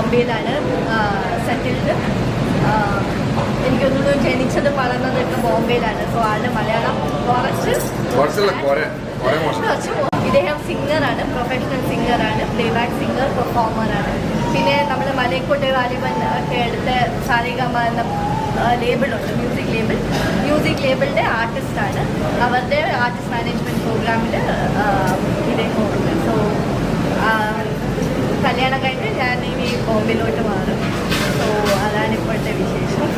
ബോംബെയിലാണ് settled എനിക്കൊന്നും ജനിച്ചത് വളർന്നതൊക്കെ ബോംബെയിലാണ്. So ആളുടെ മലയാളം കുറച്ച് കുറച്ച് ഇദ്ദേഹം സിംഗറാണ് പ്രൊഫഷണൽ സിംഗറാണ് പ്ലേബാക്ക് സിംഗർ പെർഫോമറാണ് പിന്നെ നമ്മൾ മലയക്കോട്ടെ വാലിബൻ ഒക്കെ എടുത്ത സാരിഗമ എന്ന ലേബിളുണ്ട് മ്യൂസിക് ലേബിൾ മ്യൂസിക് ലേബിളിന്റെ ആർട്ടിസ്റ്റാണ് അവരുടെ ആർട്ടിസ്റ്റ് മാനേജ്മെന്റ് പ്രോഗ്രാമിൽ ഇദ്ദേഹം ഉണ്ട് സോ കല്യാണം കഴിഞ്ഞ് ഞാൻ ഇനി മാറും. സോ അതാണ് ഇപ്പോഴത്തെ വിശേഷം.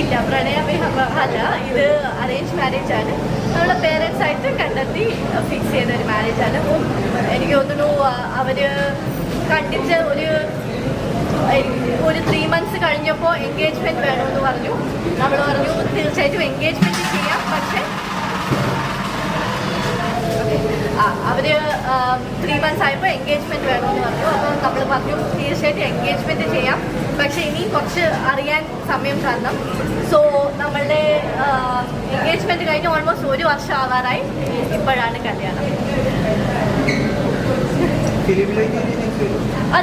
ഇല്ല പ്രണയവിവാഹം അല്ല ഇത് അറേഞ്ച് മാരേജ് ആണ്. നമ്മളെ പേരൻസ് ആയിട്ട് കണ്ടെത്തി ഫിക്സ് ചെയ്ത ഒരു മാരേജ് ആണ്. അപ്പം എനിക്ക് തോന്നുന്നു അവർ കണ്ടിട്ട് ഒരു ഒരു ത്രീ മന്ത്സ് കഴിഞ്ഞപ്പോൾ എൻഗേജ്മെന്റ് വേണമെന്ന് പറഞ്ഞു. നമ്മൾ പറഞ്ഞു തീർച്ചയായിട്ടും എൻഗേജ്മെന്റ് ചെയ്യാം. പക്ഷേ ആ അവർ ത്രീ മന്ത്സ് ആയപ്പോൾ എൻഗേജ്മെന്റ് വേണമെന്ന് പറഞ്ഞു. അപ്പോൾ നമ്മൾ പറഞ്ഞു തീർച്ചയായിട്ടും എൻഗേജ്മെന്റ് ചെയ്യാം. പക്ഷേ ഇനി കുറച്ച് അറിയാൻ സമയം തരണം. സോ നമ്മളുടെ എൻഗേജ്മെന്റ് കഴിഞ്ഞ് ഓൾമോസ്റ്റ് ഒരു വർഷം ആവാറായി ഇപ്പോഴാണ് കല്യാണം.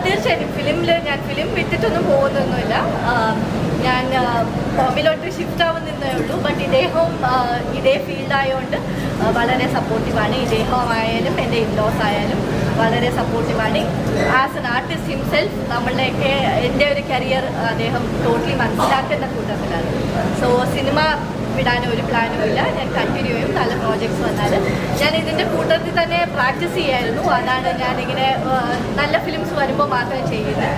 തീർച്ചയായിട്ടും. ഫിലിമിൽ ഞാൻ ഫിലിം വിട്ടിട്ടൊന്നും പോകുന്നൊന്നുമില്ല. ഞാൻ ഹോമിലോട്ട് ഷിഫ്റ്റ് ആവുന്നേ ഉള്ളൂ. ബട്ട് ഇദ്ദേഹവും ഇതേ ഫീൽഡായതുകൊണ്ട് വളരെ സപ്പോർട്ടീവാണ് ഇദ്ദേഹമായാലും എന്റെ ഇൻലോസ് ആയാലും വളരെ സപ്പോർട്ടീവാണ് ആസ് എൻ ആർട്ടിസ്റ്റ് ഹിംസെൽഫ് നമ്മളുടെയൊക്കെ എന്റെ ഒരു കരിയർ അദ്ദേഹം ടോട്ടലി മനസ്സിലാക്കുന്ന കൂട്ടത്തിലാണ്. സോ സിനിമ വിടാൻ ഒരു പ്ലാനും ഇല്ല. ഞാൻ കണ്ടിന്യൂ ചെയ്യും. നല്ല പ്രോജക്ട്സ് വന്നാൽ ഞാൻ ഇതിന്റെ കൂട്ടത്തിൽ തന്നെ പ്രാക്ടീസ് ചെയ്യായിരുന്നു. അതാണ് ഞാൻ ഇങ്ങനെ നല്ല ഫിലിംസ് വരുമ്പോൾ മാത്രമേ ചെയ്യുന്നത്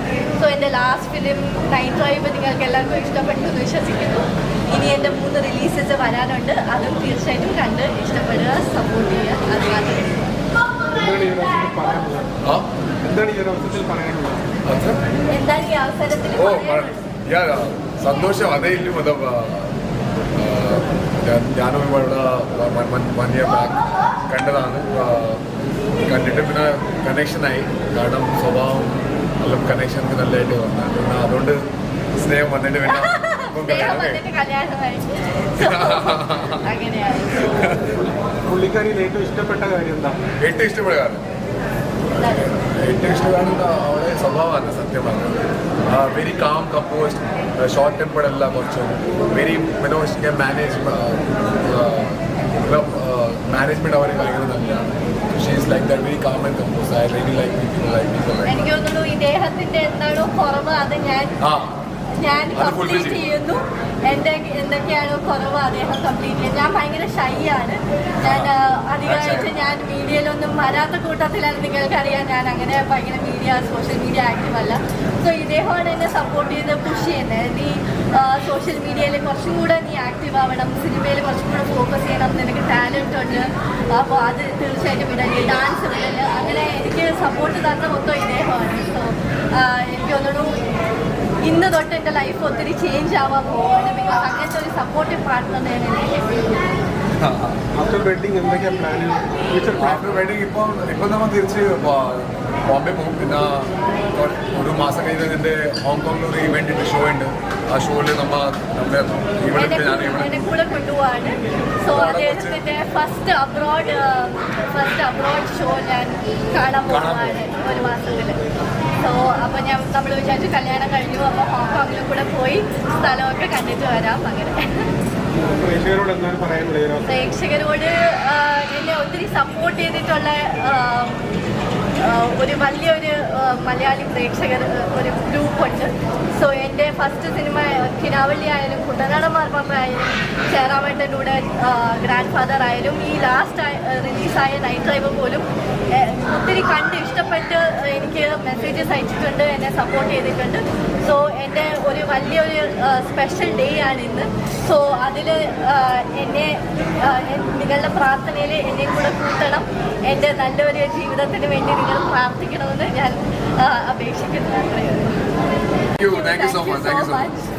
സോ എന്റെ ലാസ്റ്റ് ഫിലിം നൈറ്റ് ഡ്രൈവ് നിങ്ങൾക്ക് എല്ലാവർക്കും ഇഷ്ടപ്പെട്ടു എന്ന് വിശ്വസിക്കുന്നു. ഇനി എന്റെ മൂന്ന് റിലീസസ് വരാനുണ്ട്. അതും തീർച്ചയായിട്ടും കണ്ട് ഇഷ്ടപ്പെടുക സപ്പോർട്ട് ചെയ്യുക. അത് മാത്രമേ എന്താണ് ഈ അവസരത്തിൽ പറയാനുള്ളത്? എന്താണ് ഈ അവസരത്തിൽ പറയാനുള്ളത്? എന്താണ് ഈ അവസരത്തിൽ ഓ യാ സന്തോഷം. അതേ ഇല്ല. ഞാനും ഇവിടെ വൺ ഇയർ ബാക്ക് കണ്ടതാണ്. കണ്ടിട്ട് പിന്നെ കണക്ഷനായി കാരണം സ്വഭാവം നല്ല കണക്ഷൻ നല്ലതായിട്ട് വന്നു. പിന്നെ അതുകൊണ്ട് സ്നേഹം വന്നിട്ട് പിന്നെ പുള്ളിക്കാരിയിൽ ഏറ്റവും ഇഷ്ടപ്പെട്ട കാര്യം എന്താ? ഏറ്റവും ഇഷ്ടപ്പെടുക ഏറ്റവും ഇഷ്ടമാണ് അവരുടെ സ്വഭാവമാണ് സത്യം പറഞ്ഞത്. Very calm composed short tempered അല്ല കുറച്ച്. വെരി മെനോസ് മാനേജ് മാനേജ്മെന്റ് അവരെ ഭയങ്കര നല്ലതാണ്. She's like that very calm and composed I really like people like people like എനിക്ക് തോന്നുന്നു ഇദ്ദേഹത്തിന്റെ എന്താണോ കുറവ് അത് ഞാൻ ആ ഞാൻ കംപ്ലീറ്റ് ചെയ്യുന്നു. എന്റെ എന്തൊക്കെയാണോ കുറവ് അദ്ദേഹം കംപ്ലീറ്റ് ചെയ്യുന്നത് ഞാൻ ഭയങ്കര ഷൈ ആണ്. ഞാൻ അധികമായിട്ട് ഞാൻ മീഡിയയിലൊന്നും വരാത്ത കൂട്ടത്തിലാണ് നിങ്ങൾക്കറിയാം. ഞാൻ അങ്ങനെ ഭയങ്കര മീഡിയ സോഷ്യൽ മീഡിയ ആക്റ്റീവ് അല്ല. സോ ഇദ്ദേഹമാണ് എന്നെ സപ്പോർട്ട് ചെയ്ത് പുഷ് ചെയ്യുന്നത് നീ സോഷ്യൽ മീഡിയയിൽ കുറച്ചും കൂടെ നീ ആക്റ്റീവ് ആവണം. സിനിമയിൽ കുറച്ചും കൂടെ ഫോക്കസ് ചെയ്യണം. നിനക്ക് ടാലന്റ് ഉണ്ട്. അപ്പോൾ അത് തീർച്ചയായിട്ടും വിടൽ ഡാൻസ് വിടൽ അങ്ങനെ എനിക്ക് സപ്പോർട്ട് തന്ന മൊത്തം ഇദ്ദേഹമാണ്. സോ എനിക്ക് തോന്നുന്നു ഇന്ന് തൊട്ട് എന്റെ ലൈഫ് ഒത്തിരി ചേഞ്ച് ആവാൻ പോവാണ്. ബിക്കോസ് അങ്ങനത്തെ ഒരു സപ്പോർട്ടീവ് പാർട്ട്ണർ ആഫ്റ്റർ വെഡിങ് എന്തൊക്കെയാ പ്ലാന് ഫ്യൂച്ചർ ആഫ്റ്റർ വെഡിങ് ഇപ്പം ഇപ്പം നമ്മൾ തിരിച്ച് ബോംബെ പോകും. പിന്നെ ഒരു മാസം കഴിഞ്ഞ് എന്റെ ഹോങ്കോങ്ങിൽ ഒരു ഇവന്റിന്റെ ഷോ ഉണ്ട്. ആ ഷോയിൽ നമ്മ നമ്മുടെ ഇവിടെ എന്നെ ഞാൻ കൂടെ- ഇവിടെ കൂടെ കൊണ്ടുപോവാണ്. സോ അദ്ദേഹത്തിന്റെ first abroad first abroad show ഞാൻ കാണാൻ ഒരു മാസത്തിൽ സോ അപ്പോൾ ഞാൻ നമ്മൾ വിചാരിച്ചു കല്യാണം കഴിഞ്ഞു അപ്പോൾ ഹോങ്കോങ്ങിൽ കൂടെ പോയി സ്ഥലമൊക്കെ കണ്ടിട്ട് വരാം അങ്ങനെ. പ്രേക്ഷകരോട് എന്നെ ഒത്തിരി സപ്പോർട്ട് ചെയ്തിട്ടുള്ള ഒരു വലിയൊരു മലയാളി പ്രേക്ഷകർ ഒരു ഗ്രൂപ്പുണ്ട്. സോ എന്റെ ഫസ്റ്റ് സിനിമ കിനാവള്ളി ആയാലും കുട്ടനാടന്മാർമ്മ ആയാലും ചേറാമേട്ടന്റെ കൂടെ ഗ്രാൻഡ് ഫാദർ ആയാലും ഈ ലാസ്റ്റ് റിലീസായ നൈറ്റ് ഡ്രൈവ് പോലും കണ്ട് ഇഷ്ടപ്പെട്ട് എനിക്ക് മെസ്സേജസ് അയച്ചിട്ടുണ്ട് എന്നെ സപ്പോർട്ട് ചെയ്തിട്ടുണ്ട്. സോ എന്റെ ഒരു വലിയൊരു സ്പെഷ്യൽ ഡേ ആണ് ഇന്ന് സോ അതിൽ എന്നെ നിങ്ങളുടെ പ്രാർത്ഥനയിൽ എന്നെ കൂടെ കൂട്ടണം. എന്റെ നല്ലൊരു ജീവിതത്തിന് വേണ്ടി നിങ്ങൾ പ്രാർത്ഥിക്കണമെന്ന് ഞാൻ അപേക്ഷിക്കുന്നു. Thank you so much